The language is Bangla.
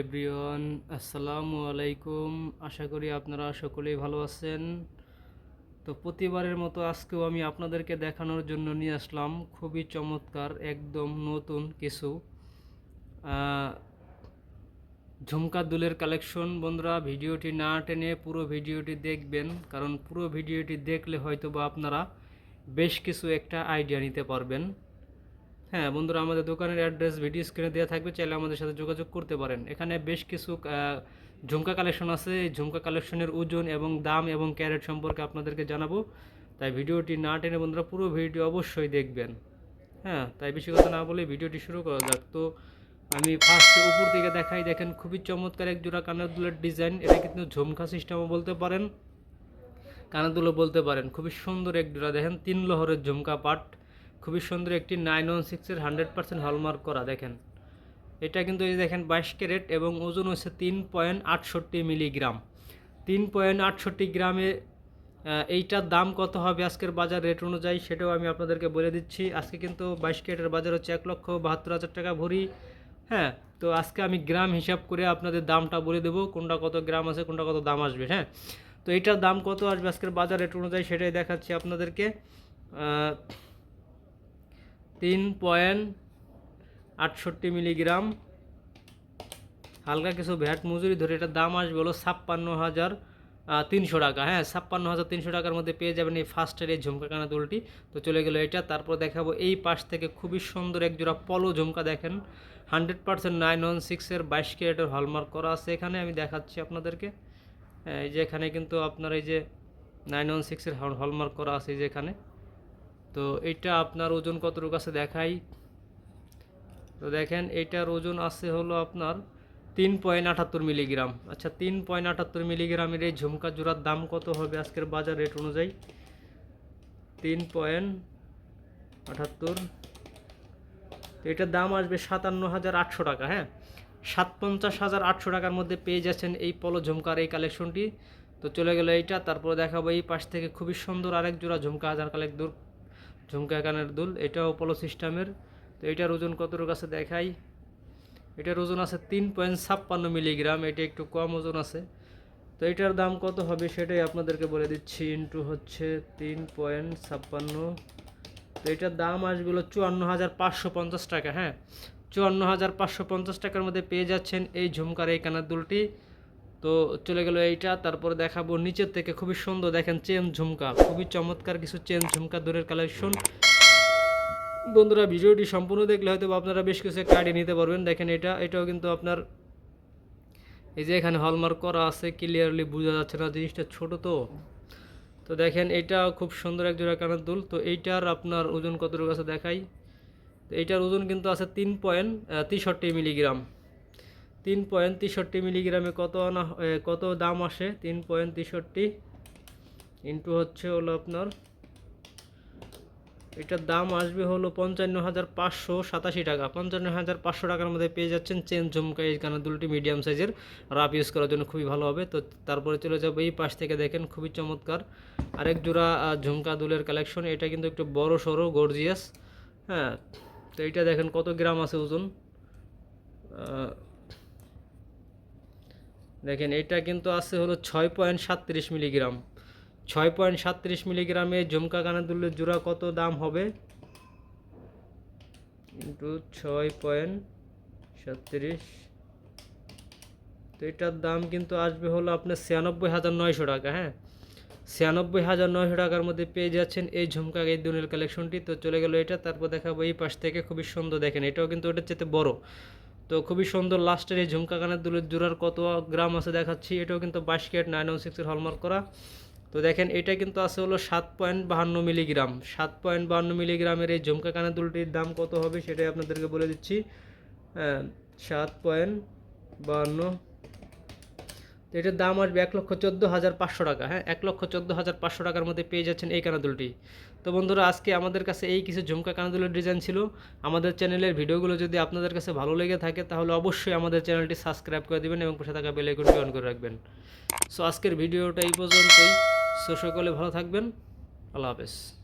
এভরিওয়ান, আসসালামু আলাইকুম। আশা করি আপনারা সকলেই ভালো আছেন। তো প্রতিবারের মতো আজকেও আমি আপনাদেরকে দেখানোর জন্য নিয়ে আসলাম। খুবই চমৎকার, একদম নতুন কিছু। ঝুমকা দুলের কালেকশন। বন্ধুরা, ভিডিওটি না টেনে পুরো ভিডিওটি দেখবেন। কারণ পুরো ভিডিওটি দেখলে হয়তো বা আপনারা বেশ কিছু একটা আইডিয়া নিতে পারবেন। হ্যাঁ বন্ধুরা, আমাদের দোকানের অ্যাড্রেস ভিডিও স্ক্রিনে দেওয়া থাকবে, চাইলে আমাদের সাথে যোগাযোগ করতে পারেন। এখানে বেশ কিছু ঝুমকা কালেকশন আছে। এই ঝুমকা কালেকশনের ওজন এবং দাম এবং ক্যারেট সম্পর্কে আপনাদেরকে জানাব। তাই ভিডিওটি না টেনে বন্ধুরা, পুরো ভিডিও অবশ্যই দেখবেন। হ্যাঁ তাই বেশি কথা না বলে ভিডিওটি শুরু করা যাক। তো আমি ফার্স্ট উপর থেকে দেখাই, দেখেন খুবই চমৎকার এক জোড়া কানের দুলের ডিজাইন এটা কিন্তু ঝুমকা সিস্টেমও বলতে পারেন। কানাদুলো বলতে পারেন। খুবই সুন্দর এক জোড়া, দেখেন তিন লহরের ঝুমকা পাট খুবই সুন্দর একটি নাইন ওয়ান সিক্সের হান্ড্রেড পার্সেন্ট হলমার্ক করা, দেখেন। এটা কিন্তু এই দেখেন বাইশ ক্যারেট এবং ওজন হচ্ছে তিন পয়েন্ট আটষট্টি মিলিগ্রাম। তিন পয়েন্ট আটষট্টি গ্রামে এইটার দাম কত হবে আজকের বাজার রেট অনুযায়ী সেটাও আমি আপনাদেরকে বলে দিচ্ছি। আজকে কিন্তু বাইশ ক্যারেটের বাজার হচ্ছে এক লক্ষ বাহাত্তর হাজার টাকা ভরি। হ্যাঁ তো আজকে আমি গ্রাম হিসাব করে আপনাদের দামটা বলে দেবো, কোনটা কত গ্রাম আছে, কোনটা কত দাম আসবে হ্যাঁ। তো এটার দাম কত আসবে আজকের বাজার রেট অনুযায়ী সেটাই দেখাচ্ছি আপনাদেরকে। তিন পয়েন্ট আটষট্টি মিলিগ্রাম। হালকা কিছু ভ্যাট মজুরি ধরে এটার দাম আসবে হলো ছাপ্পান্ন হাজার তিনশো টাকা। হ্যাঁ ছাপ্পান্ন হাজার তিনশো টাকার মধ্যে পেয়ে যাবেন এই ফার্স্টের এই ঝুমকা কানা দুলটি। তো চলে গেলো এটা, তারপর দেখাবো এই পাশ থেকে খুবই সুন্দর এক জোড়া পলো ঝুমকা দেখেন। হান্ড্রেড পার্সেন্ট নাইন ওয়ান সিক্সের বাইশ ক্যারেটের হলমার্ক করা আছে এখানে, আমি দেখাচ্ছি আপনাদেরকে। এই যে এখানে কিন্তু আপনার এই যে নাইন ওয়ান সিক্সের হলমার্ক করা আছে এই যে এখানে। তো এইটা আপনার ওজন কতটুকু আছে দেখাই। তো দেখেন এইটার ওজন আছে হলো আপনার তিন পয়েন্ট আটাত্তর মিলিগ্রাম। আচ্ছা তিন পয়েন্ট আটাত্তর মিলিগ্রামের এই ঝুমকা জোড়ার দাম কত হবে আজকের বাজার রেট অনুযায়ী? তিন পয়েন্ট আটাত্তর। তো এটার দাম আসবে সাতান্ন হাজার আটশো টাকা হ্যাঁ? সাত পঞ্চাশ হাজার আটশো টাকার মধ্যে পেয়ে যাচ্ছেন এই পলো ঝুমকার এই কালেকশনটি। তো চলে গেল এইটা, তারপরে দেখাবো এই পাশ থেকে খুবই সুন্দর আরেক জোড়া ঝুমকা হাজার কালেক ঝুমকা কানের দুল, এটাও পলো সিস্টেমের তো এটার ওজন কতটুকু কাছে দেখাই। এটার ওজন আছে তিন পয়েন্ট ছাপ্পান্ন মিলিগ্রাম, এটা একটু কম ওজন আছে। তো এটার দাম কত হবে সেটাই আপনাদেরকে বলে দিচ্ছি, ইন্টু হচ্ছে তিন পয়েন্ট ছাপ্পান্ন। তো এটার দাম আসবে চুয়ান্ন হাজার পাঁচশো পঞ্চাশ টাকা হ্যাঁ। চুয়ান্ন হাজার পাঁচশো পঞ্চাশ টাকার মধ্যে পেয়ে যাচ্ছেন এই ঝুমকার এই কানের দুলটি। তো চলে গেল এইটা, তারপরে দেখাবো নিচের থেকে খুবই সুন্দর, দেখেন চেন ঝুমকা, খুবই চমৎকার কিছু চেন ঝুমকা দূরের কালেকশন বন্ধুরা, ভিডিওটি সম্পূর্ণ দেখলে হয়তো আপনারা বেশ কিছু কাটিয়ে নিতে পারবেন। দেখেন এটা, এটাও কিন্তু আপনার এই যে এখানে হলমার্ক করা আছে ক্লিয়ারলি বোঝা যাচ্ছে না জিনিসটা ছোট তো। তো দেখেন এটা খুব সুন্দর এক জোড়া কানের দুল। তো এইটার আপনার ওজন কতটুকু আছে দেখাই। তো এইটার ওজন কিন্তু আছে তিন পয়েন্ট তেষট্টি মিলিগ্রাম তিন পয়েন্ট তেষট্টি মিলিগ্রামে কত আনা কত দাম আসে? তিন পয়েন্ট তেষট্টি ইন্টু হচ্ছে হলো আপনার, এটার দাম আসবে হলো পঞ্চান্ন হাজার পাঁচশো সাতাশি টাকা। পঞ্চান্ন হাজার পাঁচশো টাকার মধ্যে পেয়ে যাচ্ছেন চেন ঝুমকা এই কানের দুলটি মিডিয়াম সাইজের রাফ ইউজ করার জন্য খুবই ভালো হবে। তো তারপরে চলে যাব এই পাশ থেকে দেখেন, খুবই চমৎকার। আরেক জোড়া ঝুমকা দুলের কালেকশন এটা কিন্তু একটু বড় সড়ো গর্জিয়াস হ্যাঁ। তো এইটা দেখেন কত গ্রাম আছে ওজন? দেখেন, এটা কিন্তু আছে হলো ছয় পয়েন্ট সাতত্রিশ মিলিগ্রাম। ছয় পয়েন্ট সাতত্রিশ মিলিগ্রামে ঝুমকা কানের দুলের জোড়া কত দাম হবে? ইন্টু ছয় পয়েন্ট সাতত্রিশ। তো এটার দাম কিন্তু আসবে হলো আপনার ছিয়ানব্বই হাজার নয়শো টাকা হ্যাঁ? ছিয়ানব্বই হাজার নয়শো টাকার মধ্যে পেয়ে যাচ্ছেন এই ঝুমকা এই দুলের কালেকশনটি তো চলে গেল এটা, তারপর দেখাবো এই পাশ থেকে, খুবই সুন্দর দেখেন, এটাও কিন্তু ওটার চেয়ে বড়। তো খুবই সুন্দর লাস্টের এই ঝুমকা কানের দুলের জোড়ার কত গ্রাম আছে দেখাচ্ছি, এটাও কিন্তু বাইশ কেট নাইন ওয়ান সিক্সের হলমার্ক করা। তো দেখেন, এটা কিন্তু আছে হলো সাত পয়েন্ট বাহান্ন মিলিগ্রাম। সাত পয়েন্ট বাহান্ন মিলিগ্রামের এই ঝুমকা কানের দুলটির দাম কত হবে সেটাই আপনাদেরকে বলে দিচ্ছি। সাত পয়েন্ট বাহান্ন তো এটার দাম আসবে এক লক্ষ চোদ্দ হাজার পাঁচশো টাকা হ্যাঁ? এক লক্ষ চোদ্দ হাজার পাঁচশো টাকার মধ্যে পেয়ে যাচ্ছেন এই কানাদুলটি। তো বন্ধুরা, আজকে আমাদের কাছে এই কিছু ঝুমকা কানাদুলের ডিজাইন ছিল। আমাদের চ্যানেলের ভিডিওগুলো যদি আপনাদের কাছে ভালো লেগে থাকে, তাহলে অবশ্যই আমাদের চ্যানেলটি সাবস্ক্রাইব করে দেবেন এবং পাশে থাকা বেল আইকনটি অন করে রাখবেন। সো আজকের ভিডিওটা এই পর্যন্তই। সো সকলে ভালো থাকবেন। আল্লাহ হাফেজ।